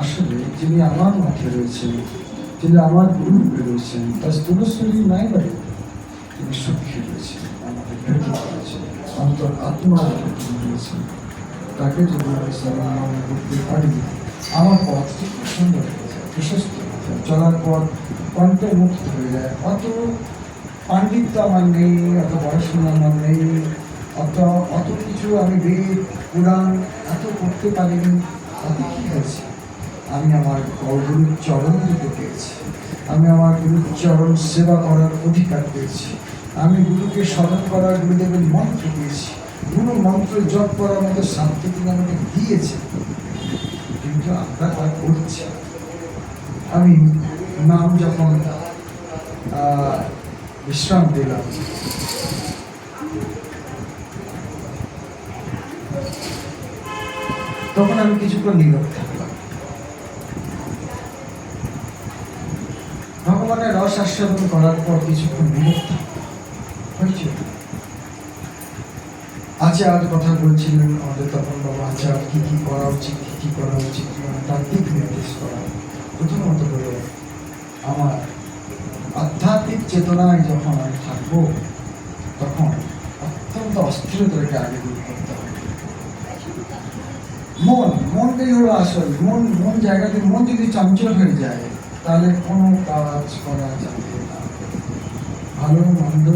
আসলে যিনি আমার মাঠে রয়েছেন, যিনি আমার গুরু রয়েছেন, তার স্থূলশরী নাই বাড়ি তিনি সুখী রয়েছেন, আমাদের ভেতর রয়েছেন, অন্তর আত্মার রয়েছেন। তাকে যদি আমি সম্মান করতে পারি, আমার পথটি সুন্দর হয়ে যায় প্রশস্ত চলার পর কণ্ঠ মুক্ত হয়ে যায়। অত পাণ্ডিত্য আমার নেই, অত পড়াশোনা আমার নেই, অত অত কিছু আমি বেদ, পুরাণ এত করতে পারিনি, তাতে কী হয়েছে? আমি আমার গুরুর চরণ দিতে পেয়েছি আমি আমার গুরুর চরণ সেবা করার অধিকার পেয়েছি। আমি গুরুকে স্মরণ করার গুরুদেবের মন্ত্র পেয়েছি গুরু মন্ত্র জপ করার মতো শান্তি তিনি আমাকে দিয়েছে কিন্তু আমরা তা করছি আমি নাম যখন বিশ্রাম দিলাম। তখন আমি কিছুক্ষণ থাকলাম ভগবানের রস আস্বাদন করার পর কিছুক্ষণ থাকলাম হয়েছে? আচার কথা বলছিলেন, আমাদের তখন বাবা আচার কি কি করা উচিত, কি কি করা উচিত নয় তার নির্দেশ করা। প্রথমত করে আমার আধ্যাত্মিক চেতনায় যখন আমি থাকব, তখন অত্যন্ত অস্থিরতাকে আগে দূর করতে হবে। মন, মনটাই হলো আসল। মন মন জায়গাতে মন যদি চঞ্চল হয়ে যায় তাহলে কোনো কাজ করা যাবে। না ভালো মন্দ,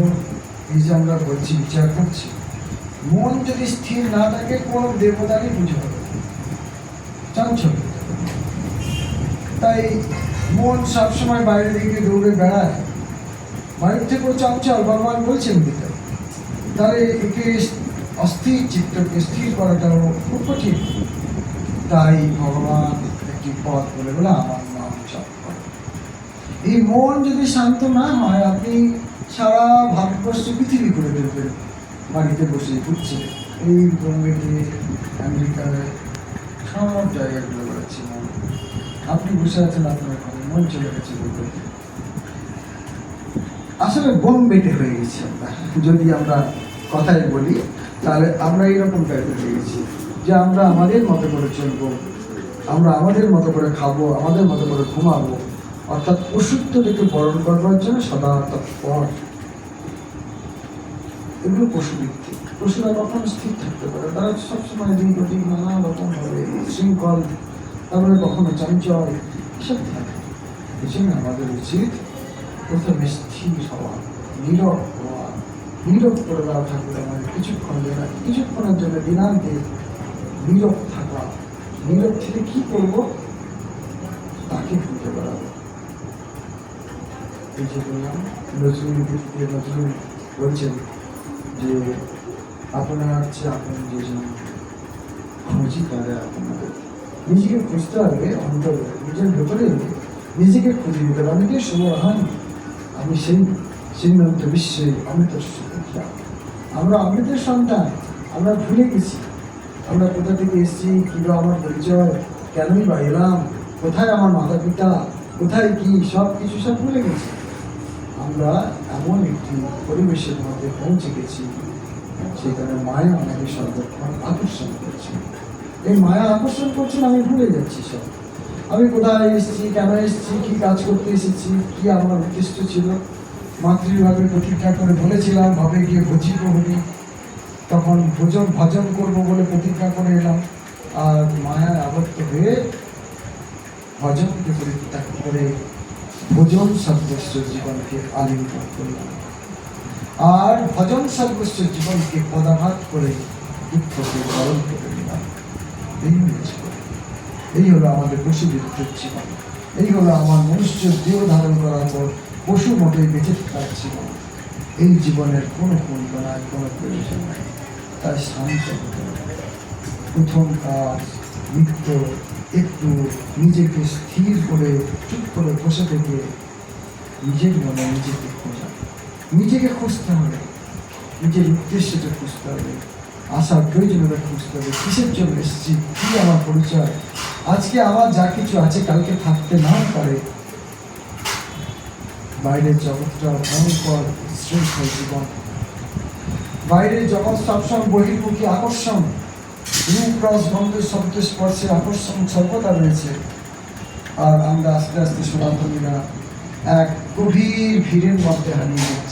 এই যে আমরা বলছি, বিচার করছি। মন যদি স্থির না থাকে, কোনো দেবতারই পুজো হবে। চঞ্চল তাই মন সবসময় বাইরের দিকে দৌড়ে বেড়ায়। বাইরের থেকেও চঞ্চল, ভগবান বলছেন দিতে তাহলে একে অস্থির চিত্তকে স্থির করাটাও খুব কঠিন। তাই ভগবান একটি পথ বলে বলে আমার। এই মন যদি শান্ত না হয়, আপনি সারা ভারতবর্ষ পৃথিবী করে দেবেন বাড়িতে বসে ঘুরছে। এই বোম্বেতে আমেরিকায় সব জায়গায় ঘুরে বেড়াচ্ছে মন। আপনি বসে আছেন, আপনার ঘরে মন চলে গেছে বোম্বেতে আসলে বোম্বেতে হয়ে গেছি আমরা। যদি আমরা কথায় বলি, তাহলে আমরা এইরকম টাইপের হয়ে গেছি যে আমরা আমাদের মতো করে চলবো, আমরা আমাদের মতো করে খাব, আমাদের মতো করে ঘুমাবো। অর্থাৎ পশুত্বটাকে বরণ করবার জন্য সদা তৎপর এগুলো পশুভিত্তিক পশুরা কখনো স্থির থাকতে পারে? তারা সবসময় দিন প্রতিদিন নানা রকম ভাবে শৃঙ্খল, তারপরে কখনো চঞ্চল, এসব থাকে। এই জন্য আমাদের উচিত প্রথমে স্থির হওয়া, নীরব হওয়া। নীরব করে দেওয়া ঠাকুর আমাদের কিছুক্ষণ জন্য কিছুক্ষণের জন্য দিনান্তে নীরব থাকা। নীরব থেকে কি করব? তাকে খুঁজে বেড়াবো এই যে নজরুল নজরুল বলছেন যে আপনার চেয়ে আপন যেজন খুঁজি তারা আপনাদের। নিজেকে খুঁজতে হবে, অন্তরে নিজের ভেতরে নিজেকে খুঁজে নিতে হবে। আমি কে আমি সেই সিন্নন্ত বিশ্বে অমৃত আমরা অমৃতের সন্তান, আমরা ভুলে গেছি। আমরা কোথা থেকে এসেছি কিংবা আমার পরিচয়, কেনই বা এলাম, কোথায় আমার মাতা পিতা কোথায় কি সব কিছু সব ভুলে গেছি। আমরা এমন একটি পরিবেশের মধ্যে পৌঁছে গেছি, সেখানে মায়া আমাকে সর্বক্ষণ আকর্ষণ করছে। এই মায়া আকর্ষণ করছেন আমি ভুলে যাচ্ছি সব। আমি কোথায় এসেছি, কেন এসেছি, কি কাজ করতে এসেছি, কি আমার উদ্দেশ্য ছিল? মাতৃভাবে প্রতিজ্ঞা করে বলেছিলাম, ভাবে গিয়ে ভোজি প্রভৃতি তখন ভোজন ভজন করব বলে প্রতিজ্ঞা করে এলাম। আর মায়ায় আবদ্ধ হয়ে ভজনকে পরিত্যাগ করে ভোজন সদস্য জীবনকে আলিঙ্গন করলাম আর ভজন সর্বস্ব জীবনকে পদাঘাত করে দুঃখকে বরণ করে নিলাম। এই হলো এই হলো আমাদের পশু বিদ্যুৎ জীবন। এই হলো আমার মনুষ্য দেহ ধারণ করার পর পশু মতোই বেঁচে থাকার জীবন। এই জীবনের কোনো কল্পনায় কোনো প্রয়োজন নাই। তাই শান্ত প্রথম কাজ, নিত্য একটু নিজেকে স্থির করে, চুপ করে বসে থেকে নিজের মনে নিজেকে খোঁজা। নিজেকে খুঁজতে হবে। নিজের উদ্দেশ্যটা খুঁজতে হবে। আসার প্রয়োজনীয়তা খুঁজতে হবে। কিসের জন্য এসেছি? কি আমার পরিচয়? আজকে আমার যা কিছু আছে কালকে থাকতে নাও পারে। বাইরের জগৎটা ভয়ঙ্কর শৃঙ্খল জীবন। বাইরের জগৎ সবসময় বহির্মুখী, আকর্ষণ। রূপ রস গন্ধ শব্দ স্পর্শের আকর্ষণ সর্বদা রয়েছে। আর আমরা আস্তে আস্তে সনাতনীরা এক গভীর ভিড়ের মধ্যে হারিয়ে যাচ্ছি